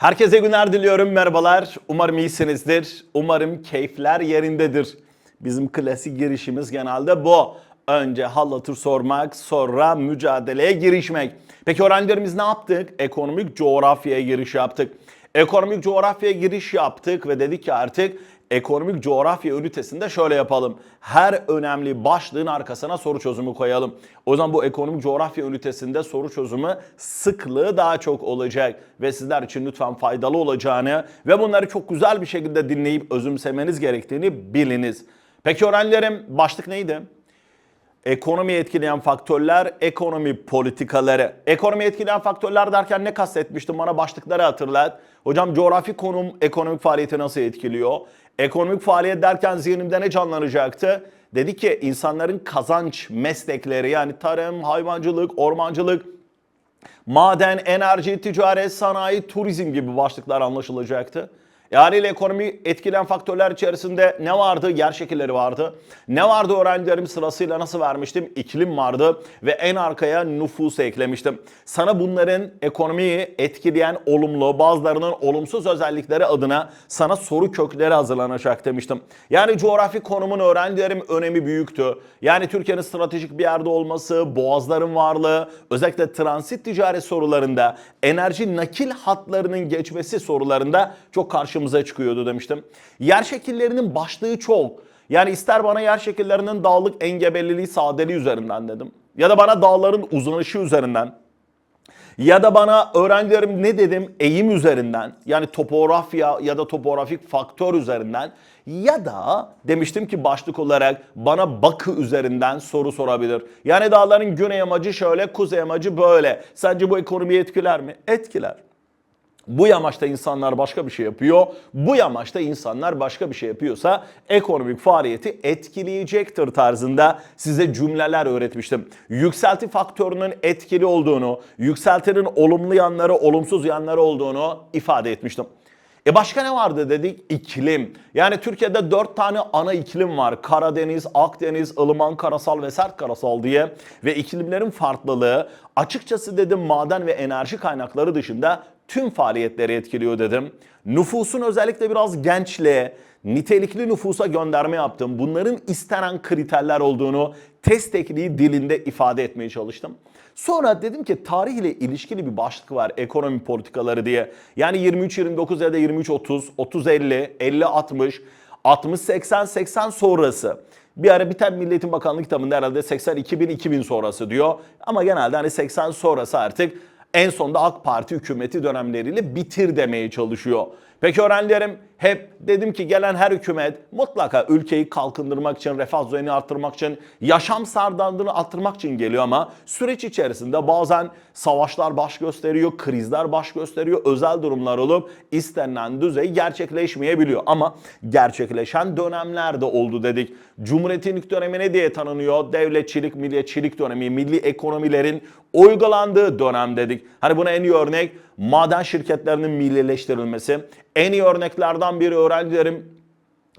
Herkese günler diliyorum, merhabalar. Umarım iyisinizdir. Umarım keyifler yerindedir. Bizim klasik girişimiz genelde bu. Önce hal hatır sormak, sonra mücadeleye girişmek. Peki öğrencilerimiz ne yaptık? Ekonomik coğrafyaya giriş yaptık. Ekonomik coğrafyaya giriş yaptık ve dedik ki artık ekonomik coğrafya ünitesinde şöyle yapalım. Her önemli başlığın arkasına soru çözümü koyalım. O zaman bu ekonomik coğrafya ünitesinde soru çözümü sıklığı daha çok olacak ve sizler için lütfen faydalı olacağını ve bunları çok güzel bir şekilde dinleyip özümsemeniz gerektiğini biliniz. Peki öğrencilerim başlık neydi? Ekonomi etkileyen faktörler, ekonomi politikaları. Ekonomi etkileyen faktörler derken ne kastetmiştim bana başlıkları hatırlat. Hocam coğrafi konum ekonomik faaliyeti nasıl etkiliyor? Ekonomik faaliyet derken zihnimde ne canlanacaktı? Dedi ki insanların kazanç meslekleri yani tarım, hayvancılık, ormancılık, maden, enerji, ticaret, sanayi, turizm gibi başlıklar anlaşılacaktı. Haliyle ekonomi etkileyen faktörler içerisinde ne vardı? Yer şekilleri vardı. Ne vardı öğrencilerim sırasıyla nasıl vermiştim? İklim vardı ve en arkaya nüfusu eklemiştim. Sana bunların ekonomiyi etkileyen olumlu, bazılarının olumsuz özellikleri adına sana soru kökleri hazırlanacak demiştim. Yani coğrafi konumun öğrencilerim önemi büyüktü. Yani Türkiye'nin stratejik bir yerde olması, boğazların varlığı, özellikle transit ticaret sorularında, enerji nakil hatlarının geçmesi sorularında çok karşımıza çıkıyordu demiştim. Yer şekillerinin başlığı çok. Yani ister bana yer şekillerinin dağlık engebeliliği, sadeliği üzerinden dedim. Ya da bana dağların uzanışı üzerinden. Ya da bana öğrencilerim ne dedim eğim üzerinden yani topografya ya da topografik faktör üzerinden ya da demiştim ki başlık olarak bana bakı üzerinden soru sorabilir. Yani dağların güney amacı şöyle kuzey amacı böyle. Sence bu ekonomiyi etkiler mi? Etkiler. Bu yamaçta insanlar başka bir şey yapıyor. Bu yamaçta insanlar başka bir şey yapıyorsa ekonomik faaliyeti etkileyecektir tarzında size cümleler öğretmiştim. Yükselti faktörünün etkili olduğunu, yükseltinin olumlu yanları, olumsuz yanları olduğunu ifade etmiştim. E başka ne vardı dedik? İklim. Yani Türkiye'de dört tane ana iklim var. Karadeniz, Akdeniz, ılıman karasal ve sert karasal diye. Ve iklimlerin farklılığı açıkçası dedim maden ve enerji kaynakları dışında tüm faaliyetleri etkiliyor dedim. Nüfusun özellikle biraz gençliğe, nitelikli nüfusa gönderme yaptım. Bunların istenen kriterler olduğunu test tekniği dilinde ifade etmeye çalıştım. Sonra dedim ki tarih ile ilişkili bir başlık var ekonomi politikaları diye. Yani 23-29 ya da 23-30, 30-50, 50-60, 60-80-80 sonrası. Bir ara biten Milliyetin Bakanlığı kitabında herhalde 80-2000-2000 sonrası diyor. Ama genelde hani 80 sonrası artık en sonunda AK Parti hükümeti dönemleriyle bitir demeye çalışıyor. Peki öğrencilerim hep dedim ki gelen her hükümet mutlaka ülkeyi kalkındırmak için, refah düzeyini arttırmak için, yaşam standartını arttırmak için geliyor ama süreç içerisinde bazen savaşlar baş gösteriyor, krizler baş gösteriyor, özel durumlar olup istenilen düzey gerçekleşmeyebiliyor. Ama gerçekleşen dönemler de oldu dedik. Cumhuriyetin ilk dönemi ne diye tanınıyor? Devletçilik, milliyetçilik dönemi, milli ekonomilerin uygulandığı dönem dedik. Hani buna en iyi örnek maden şirketlerinin millileştirilmesi. En iyi örneklerden biri öğrencilerim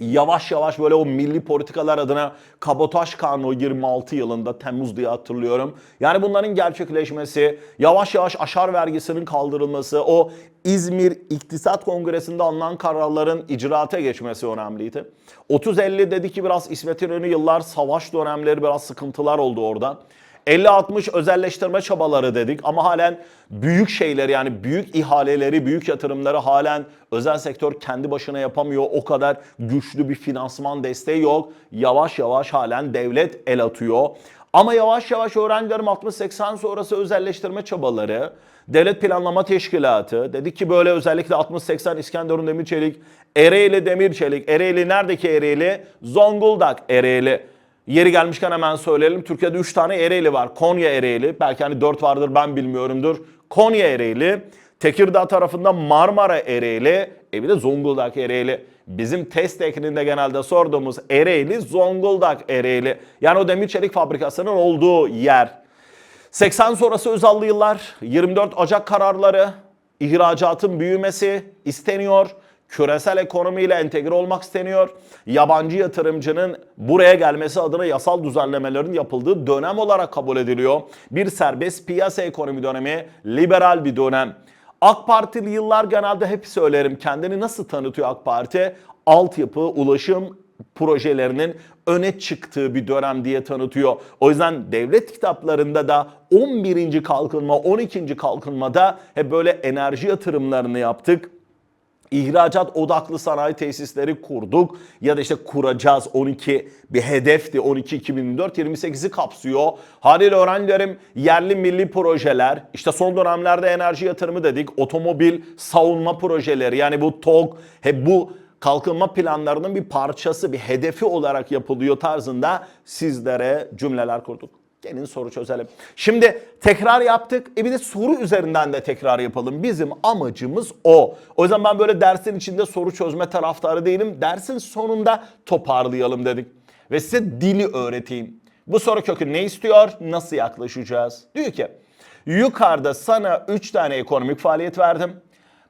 yavaş yavaş böyle o milli politikalar adına kabotaj kanunu 26 yılında Temmuz diye hatırlıyorum. Yani bunların gerçekleşmesi, yavaş yavaş aşar vergisinin kaldırılması, o İzmir İktisat Kongresi'nde alınan kararların icraata geçmesi önemliydi. 30-50 dedi ki biraz İsmet İnönü yıllar savaş dönemleri biraz sıkıntılar oldu orada. 50-60 özelleştirme çabaları dedik ama halen büyük şeyleri yani büyük ihaleleri, büyük yatırımları halen özel sektör kendi başına yapamıyor. O kadar güçlü bir finansman desteği yok. Yavaş yavaş halen devlet el atıyor. Ama yavaş yavaş öğrencilerim 60-80 sonrası özelleştirme çabaları, Devlet Planlama Teşkilatı, dedik ki böyle özellikle 60-80 İskenderun Demirçelik, Ereğli Demirçelik, Ereğli neredeki Ereğli? Zonguldak Ereğli. Yeri gelmişken hemen söyleyelim. Türkiye'de 3 tane Ereğli var. Konya Ereğli. Belki hani 4 vardır ben bilmiyorumdur. Konya Ereğli. Tekirdağ tarafında Marmara Ereğli. E bir de Zonguldak Ereğli. Bizim test tekniğinde genelde sorduğumuz Ereğli, Zonguldak Ereğli. Yani o demir çelik fabrikasının olduğu yer. 80 sonrası Özallı yıllar, 24 Ocak kararları, ihracatın büyümesi isteniyor küresel ekonomiyle entegre olmak isteniyor. Yabancı yatırımcının buraya gelmesi adına yasal düzenlemelerin yapıldığı dönem olarak kabul ediliyor. Bir serbest piyasa ekonomi dönemi, liberal bir dönem. AK Partili yıllar genelde hep söylerim kendini nasıl tanıtıyor AK Parti? Altyapı, ulaşım projelerinin öne çıktığı bir dönem diye tanıtıyor. O yüzden devlet kitaplarında da 11. kalkınma, 12. kalkınmada hep böyle enerji yatırımlarını yaptık. İhracat odaklı sanayi tesisleri kurduk ya da işte kuracağız 12 bir hedefti 12 2004 28'i kapsıyor. Haliyle öğrencilerim yerli milli projeler işte son dönemlerde enerji yatırımı dedik otomobil savunma projeleri yani bu TOG hep bu kalkınma planlarının bir parçası bir hedefi olarak yapılıyor tarzında sizlere cümleler kurduk. Gelin soru çözelim. Şimdi tekrar yaptık. E bir de soru üzerinden de tekrar yapalım. Bizim amacımız o. O yüzden ben böyle dersin içinde soru çözme taraftarı değilim. Dersin sonunda toparlayalım dedik. Ve size dili öğreteyim. Bu soru kökü ne istiyor? Nasıl yaklaşacağız? Diyor ki yukarıda sana 3 tane ekonomik faaliyet verdim.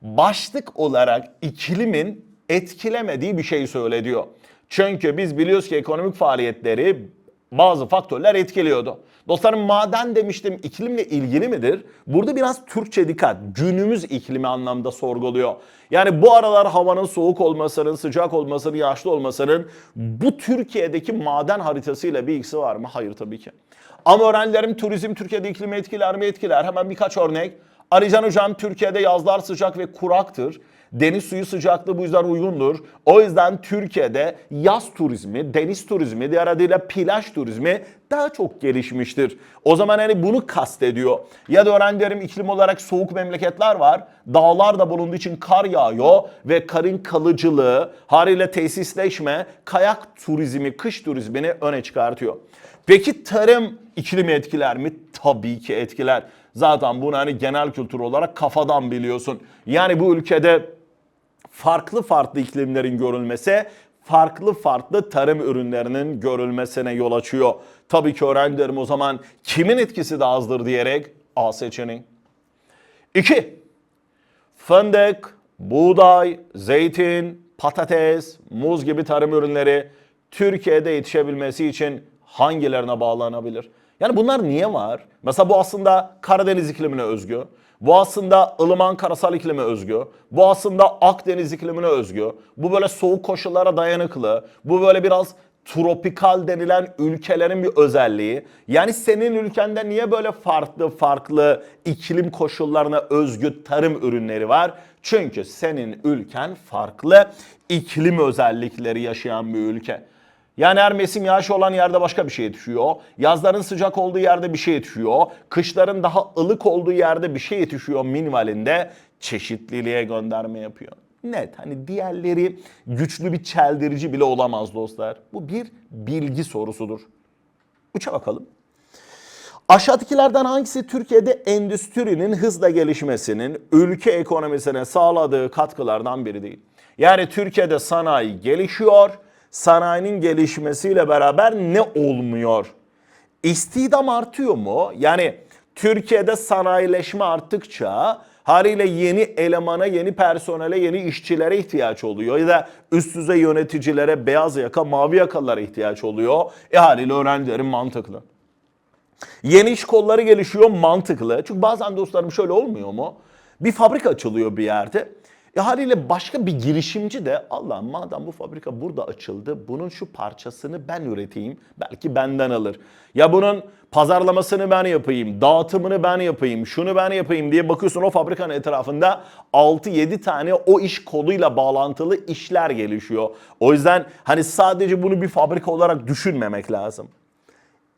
Başlık olarak iklimin etkilemediği bir şey söyle diyor. Çünkü biz biliyoruz ki ekonomik faaliyetleri bazı faktörler etkiliyordu. Dostlarım maden demiştim iklimle ilgili midir? Burada biraz Türkçe dikkat. Günümüz iklimi anlamda sorguluyor. Yani bu aralar havanın soğuk olmasının, sıcak olmasının, yağışlı olmasının bu Türkiye'deki maden haritasıyla bir ilgisi var mı? Hayır tabii ki. Ama öğrencilerim turizm Türkiye'de iklimi etkiler mi? Etkiler. Hemen birkaç örnek. Arican hocam Türkiye'de yazlar sıcak ve kuraktır. Deniz suyu sıcaklığı bu yüzden uygundur. O yüzden Türkiye'de yaz turizmi, deniz turizmi, diğer adıyla plaj turizmi daha çok gelişmiştir. O zaman hani bunu kastediyor. Ya da öğrencilerim iklim olarak soğuk memleketler var. Dağlar da bulunduğu için kar yağıyor ve karın kalıcılığı, haliyle tesisleşme, kayak turizmi, kış turizmini öne çıkartıyor. Peki tarım iklimi etkiler mi? Tabii ki etkiler. Zaten bunu hani genel kültür olarak kafadan biliyorsun. Yani bu ülkede farklı farklı iklimlerin görülmesi farklı farklı tarım ürünlerinin görülmesine yol açıyor. Tabii ki öğrencilerim o zaman kimin etkisi daha azdır diyerek A seçeneği. 2. Fındık, buğday, zeytin, patates, muz gibi tarım ürünleri Türkiye'de yetişebilmesi için hangilerine bağlanabilir? Yani bunlar niye var? Mesela bu aslında Karadeniz iklimine özgü. Bu aslında ılıman karasal iklime özgü. Bu aslında Akdeniz iklimine özgü. Bu böyle soğuk koşullara dayanıklı. Bu böyle biraz tropikal denilen ülkelerin bir özelliği. Yani senin ülkende niye böyle farklı farklı iklim koşullarına özgü tarım ürünleri var? Çünkü senin ülken farklı iklim özellikleri yaşayan bir ülke. Yani her mevsim yağış olan yerde başka bir şey yetişiyor. Yazların sıcak olduğu yerde bir şey yetişiyor. Kışların daha ılık olduğu yerde bir şey yetişiyor minvalinde çeşitliliğe gönderme yapıyor. Net hani diğerleri güçlü bir çeldirici bile olamaz dostlar. Bu bir bilgi sorusudur. Üçe bakalım. Aşağıdakilerden hangisi Türkiye'de endüstrinin hızla gelişmesinin ülke ekonomisine sağladığı katkılardan biri değil? Yani Türkiye'de sanayi gelişiyor sanayinin gelişmesiyle beraber ne olmuyor? İstihdam artıyor mu? Yani Türkiye'de sanayileşme arttıkça haliyle yeni elemana, yeni personele, yeni işçilere ihtiyaç oluyor. Ya da üst düzey yöneticilere, beyaz yaka, mavi yakalara ihtiyaç oluyor. E haliyle öğrencilerin mantıklı. Yeni iş kolları gelişiyor mantıklı. Çünkü bazen dostlarım şöyle olmuyor mu? Bir fabrika açılıyor bir yerde. E haliyle başka bir girişimci de Allah madem bu fabrika burada açıldı bunun şu parçasını ben üreteyim belki benden alır. Ya bunun pazarlamasını ben yapayım, dağıtımını ben yapayım, şunu ben yapayım diye bakıyorsun o fabrikanın etrafında 6-7 tane o iş koluyla bağlantılı işler gelişiyor. O yüzden hani sadece bunu bir fabrika olarak düşünmemek lazım.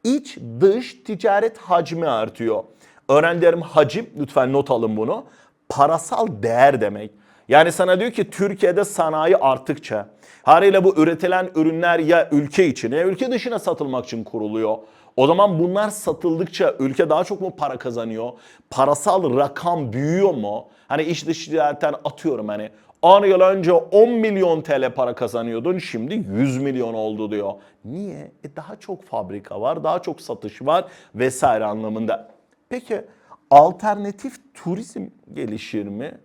İç dış ticaret hacmi artıyor. Öğrencilerim hacim lütfen not alın bunu. Parasal değer demek. Yani sana diyor ki Türkiye'de sanayi arttıkça haliyle bu üretilen ürünler ya ülke içine ya ülke dışına satılmak için kuruluyor. O zaman bunlar satıldıkça ülke daha çok mu para kazanıyor? Parasal rakam büyüyor mu? Hani iş dışı ticaretten atıyorum hani 10 yıl önce 10 milyon TL para kazanıyordun şimdi 100 milyon oldu diyor. Niye? E daha çok fabrika var, daha çok satış var vesaire anlamında. Peki alternatif turizm gelişir mi?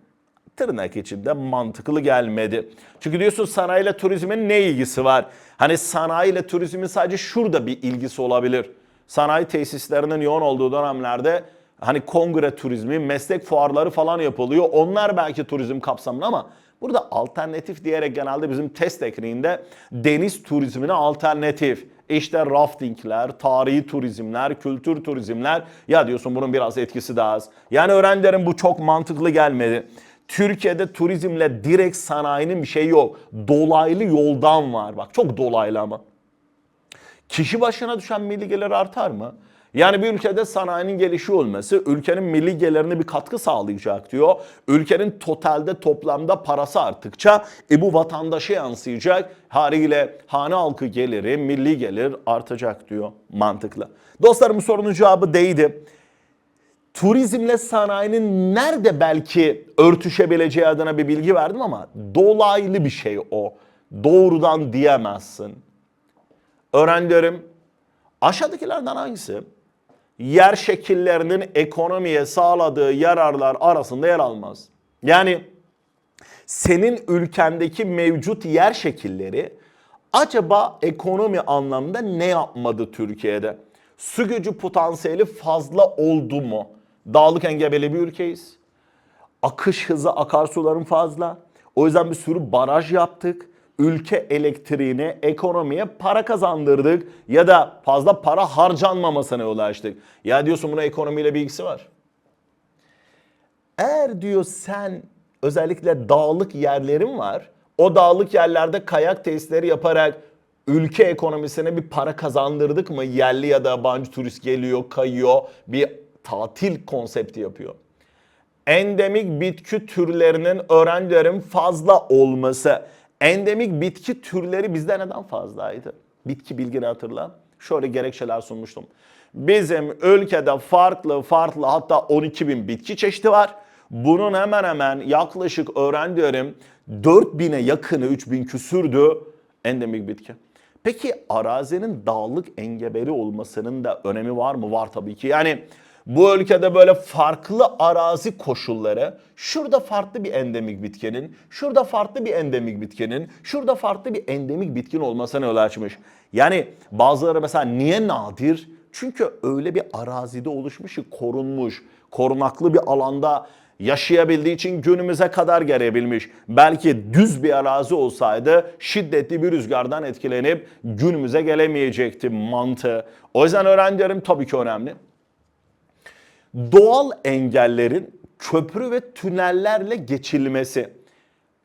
Tırnak içinde mantıklı gelmedi. Çünkü diyorsun sanayiyle turizmin ne ilgisi var? Hani sanayiyle turizmin sadece şurada bir ilgisi olabilir. Sanayi tesislerinin yoğun olduğu dönemlerde Hani kongre turizmi, meslek fuarları falan yapılıyor. Onlar belki turizm kapsamında ama burada alternatif diyerek genelde bizim test tekniğinde deniz turizmine alternatif. İşte raftingler, tarihi turizmler, kültür turizmler. Ya diyorsun bunun biraz etkisi daha az. Yani öğrencilerin bu çok mantıklı gelmedi. Türkiye'de turizmle direkt sanayinin bir şeyi yok. Dolaylı yoldan var. Bak çok dolaylı ama. Kişi başına düşen milli gelir artar mı? Yani bir ülkede sanayinin gelişi olması ülkenin milli gelirine bir katkı sağlayacak diyor. Ülkenin totalde toplamda parası arttıkça e bu vatandaşa yansıyacak. Haliyle hane halkı geliri, milli gelir artacak diyor mantıklı. Dostlarım sorunun cevabı değildi. Turizmle sanayinin nerede belki örtüşebileceği adına bir bilgi verdim ama dolaylı bir şey o. Doğrudan diyemezsin. Öğrencilerim aşağıdakilerden hangisi yer şekillerinin ekonomiye sağladığı yararlar arasında yer almaz? Yani senin ülkendeki mevcut yer şekilleri acaba ekonomi anlamda ne yapmadı Türkiye'de? Su gücü potansiyeli fazla oldu mu? Dağlık engebeli bir ülkeyiz. Akış hızı akarsuların fazla. O yüzden bir sürü baraj yaptık. Ülke elektriğine, ekonomiye para kazandırdık. Ya da fazla para harcanmamasına yol açtık. Ya diyorsun buna ekonomiyle bir ilgisi var. Eğer diyor sen özellikle dağlık yerlerin var. O dağlık yerlerde kayak testleri yaparak ülke ekonomisine bir para kazandırdık mı? Yerli ya da yabancı turist geliyor, kayıyor, bir tatil konsepti yapıyor. Endemik bitki türlerinin öğrencilerin fazla olması. Endemik bitki türleri bizde neden fazlaydı? Bitki bilgini hatırla. Şöyle gerekçeler sunmuştum. Bizim ülkede farklı farklı hatta 12 bin bitki çeşidi var. Bunun hemen hemen yaklaşık öğrencilerim 4000'e yakını 3000 küsürdü endemik bitki. Peki arazinin dağlık engebeli olmasının da önemi var mı? Var tabii ki. Yani bu ülkede böyle farklı arazi koşulları, şurada farklı bir endemik bitkinin, şurada farklı bir endemik bitkinin, şurada farklı bir endemik bitkin olmasına yol açmış. Yani bazıları mesela niye nadir? Çünkü öyle bir arazide oluşmuş ki korunmuş, korunaklı bir alanda yaşayabildiği için günümüze kadar gelebilmiş. Belki düz bir arazi olsaydı şiddetli bir rüzgardan etkilenip günümüze gelemeyecekti mantığı. O yüzden öğrencilerim tabii ki önemli. Doğal engellerin köprü ve tünellerle geçilmesi.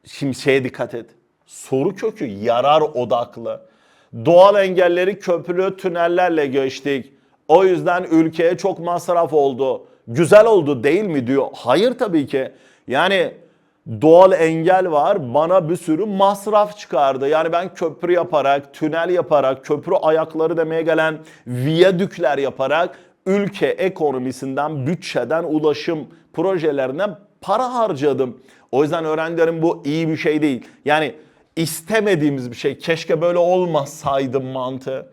Şimdi şeye dikkat et. Soru kökü yarar odaklı. Doğal engelleri köprü tünellerle geçtik. O yüzden ülkeye çok masraf oldu. Güzel oldu değil mi diyor. Hayır tabii ki. Yani doğal engel var bana bir sürü masraf çıkardı. Yani ben köprü yaparak, tünel yaparak, köprü ayakları demeye gelen viyadükler yaparak ülke ekonomisinden, bütçeden, ulaşım projelerine para harcadım. O yüzden öğrencilerin bu iyi bir şey değil. Yani istemediğimiz bir şey. Keşke böyle olmasaydı mantığı.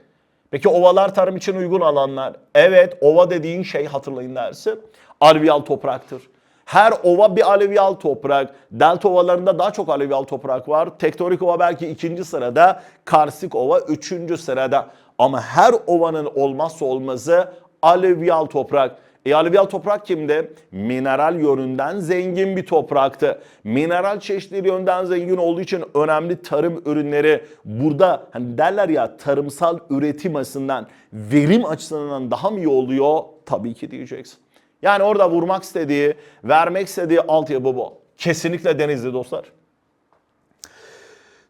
Peki ovalar tarım için uygun alanlar. Evet ova dediğin şey hatırlayın dersi. Alüvyal topraktır. Her ova bir alüvyal toprak. Delta ovalarında daha çok alüvyal toprak var. Tektonik ova belki ikinci sırada. Karsik ova üçüncü sırada. Ama her ovanın olmazsa olmazı alüvyal toprak. E alüvyal toprak kimde? Mineral yönünden zengin bir topraktı. Mineral çeşitleri yönden zengin olduğu için önemli tarım ürünleri burada hani derler ya tarımsal üretim açısından, verim açısından daha mı iyi oluyor? Tabii ki diyeceksin. Yani orada vurmak istediği, vermek istediği altyapı bu. Kesinlikle Denizli dostlar.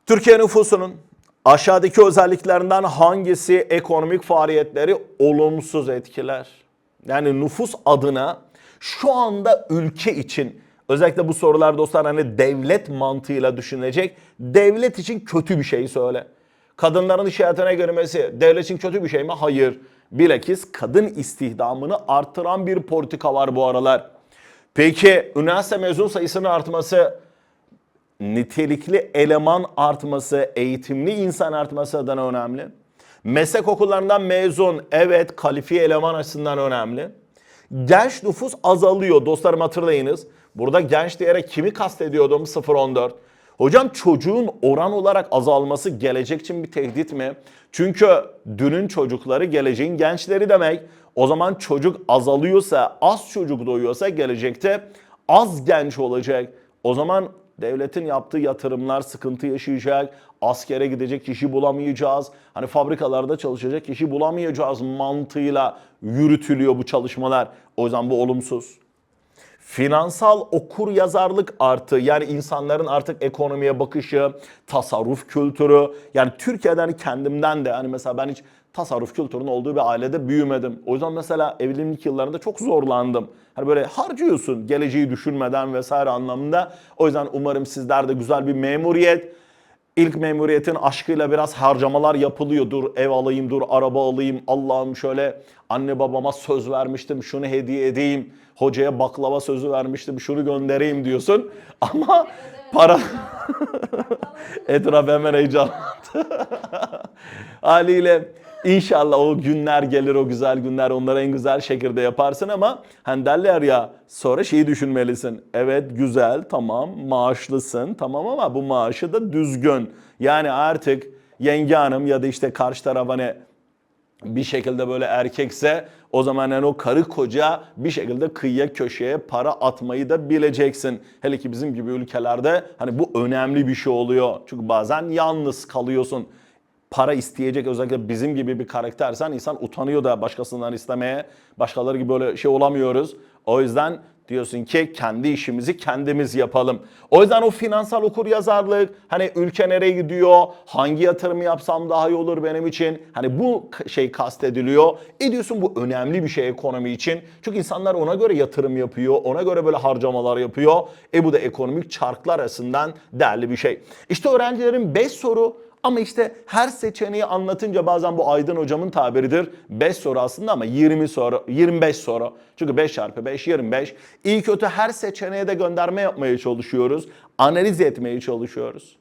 Türkiye nüfusunun aşağıdaki özelliklerinden hangisi ekonomik faaliyetleri olumsuz etkiler? Yani nüfus adına şu anda ülke için özellikle bu sorular dostlar hani devlet mantığıyla düşünecek. Devlet için kötü bir şey söyle. Kadınların iş hayatına girmesi devlet için kötü bir şey mi? Hayır. Bilakis kadın istihdamını artıran bir politika var bu aralar. Peki üniversite mezun sayısının artması, nitelikli eleman artması, eğitimli insan artması adına önemli. Meslek okullarından mezun, evet kalifiye eleman açısından önemli. Genç nüfus azalıyor dostlarım hatırlayınız. Burada genç diyerek kimi kastediyordum 0-14. Hocam çocuğun oran olarak azalması gelecek için bir tehdit mi? Çünkü dünün çocukları geleceğin gençleri demek. O zaman çocuk azalıyorsa, az çocuk doğuyorsa gelecekte az genç olacak. O zaman devletin yaptığı yatırımlar sıkıntı yaşayacak. Askere gidecek kişi bulamayacağız. Hani fabrikalarda çalışacak kişi bulamayacağız mantığıyla yürütülüyor bu çalışmalar. O yüzden bu olumsuz. Finansal okur yazarlık artı yani insanların artık ekonomiye bakışı, tasarruf kültürü. Yani Türkiye'den kendimden de hani mesela ben hiç tasarruf kültürünün olduğu bir ailede büyümedim. O yüzden mesela evlilik yıllarında çok zorlandım. Hani böyle harcıyorsun geleceği düşünmeden vesaire anlamında. O yüzden umarım sizler de güzel bir memuriyet, İlk memuriyetin aşkıyla biraz harcamalar yapılıyor. Dur ev alayım, dur araba alayım. Allah'ım şöyle anne babama söz vermiştim, şunu hediye edeyim. Hocaya baklava sözü vermiştim, şunu göndereyim diyorsun. Ama para... Etraf hemen heyecanlandı. Haliyle inşallah o günler gelir, o güzel günler onları en güzel şekilde yaparsın ama hani derler ya sonra şeyi düşünmelisin. Evet güzel, tamam, maaşlısın, tamam ama bu maaşı da düzgün. Yani artık yenge hanım ya da işte karşı taraf hani bir şekilde böyle erkekse o zaman yani o karı koca bir şekilde kıyıya köşeye para atmayı da bileceksin. Hele ki bizim gibi ülkelerde hani bu önemli bir şey oluyor. Çünkü bazen yalnız kalıyorsun. Para isteyecek özellikle bizim gibi bir karaktersen insan utanıyor da başkasından istemeye. Başkaları gibi böyle şey olamıyoruz. O yüzden diyorsun ki kendi işimizi kendimiz yapalım. O yüzden o finansal okur yazarlık, hani ülke nereye gidiyor, hangi yatırımı yapsam daha iyi olur benim için. Hani bu şey kastediliyor. E diyorsun bu önemli bir şey ekonomi için. Çünkü insanlar ona göre yatırım yapıyor, ona göre böyle harcamalar yapıyor. E bu da ekonomik çarklar arasından değerli bir şey. İşte öğrencilerin 5 soru ama işte her seçeneği anlatınca bazen bu Aydın hocamın tabiridir. 5 soru aslında ama 20 soru, 25 soru. Çünkü 5 çarpı 5, 25. İyi kötü her seçeneğe de gönderme yapmaya çalışıyoruz. Analiz etmeye çalışıyoruz.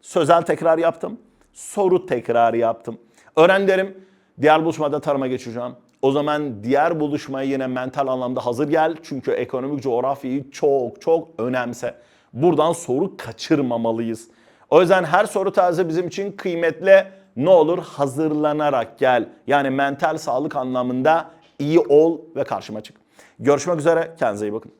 Sözel tekrar yaptım. Soru tekrar yaptım. Öğrencilerim diğer buluşmada tarıma geçeceğim. O zaman diğer buluşmaya yine mental anlamda hazır gel. Çünkü ekonomik coğrafyayı çok çok önemse. Buradan soru kaçırmamalıyız. O yüzden her soru tarzı bizim için kıymetli. Ne olur hazırlanarak gel. Yani mental sağlık anlamında iyi ol ve karşıma çık. Görüşmek üzere. Kendinize iyi bakın.